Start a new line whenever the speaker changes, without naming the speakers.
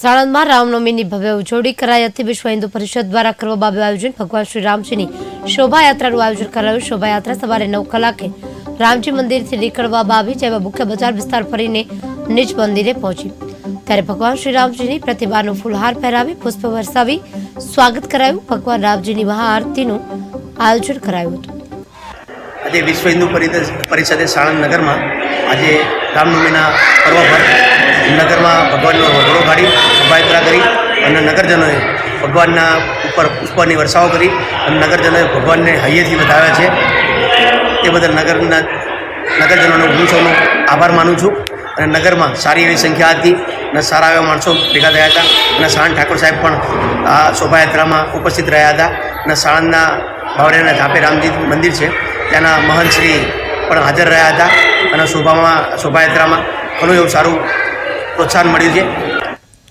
સાણંદમાં રામનવમીની ભવ્ય ઉજવણી કરાઈ હતી. વિશ્વ હિન્દુ પરિષદ દ્વારા કરવામાં આવ્યું આયોજન. ભગવાન શ્રી રામજીની શોભાયાત્રાનું આયોજન કરાયું. શોભાયાત્રા સવારે નવ કલાકે રામજી મંદિરથી નીકળવામાં આવી, જેમાં મુખ્ય બજાર વિસ્તાર ફરીને નિજ મંદિરે પહોંચી. ત્યારે ભગવાન શ્રી રામજીની પ્રતિમાનું ફૂલહાર પહેરાવી, પુષ્પ વરસાવી સ્વાગત કરાયું. ભગવાન રામજીની મહાઆરતીનું આયોજન કરાયું હતું.
આજે વિશ્વ હિન્દુ પરિષદ સાણંદ નગરમાં આજે રામનવમીના પર્વ પર નગરમાં ભગવાનનો વગડો કાઢી શોભાયાત્રા કરી અને નગરજનોએ ભગવાનના ઉપર પુષ્પની વર્ષાઓ કરી અને નગરજનોએ ભગવાનને હૈયેથી વધાવ્યા છે. એ બદલ નગરના નગરજનોનો હું આભાર માનું છું અને નગરમાં સારી એવી સંખ્યા હતી અને સારા એવા માણસો ભેગા થયા હતા અને સાણંદ ઠાકોર સાહેબ પણ આ શોભાયાત્રામાં ઉપસ્થિત રહ્યા હતા. અને સાણંદના બાવળિયાના ધાપે રામજી મંદિર છે. ત્યાંના મહંતશ્રી પણ હાજર રહ્યા હતા. અને શોભામાં, શોભાયાત્રામાં ઘણું એવું સારું પ્રોત્સાહન મળ્યું છે.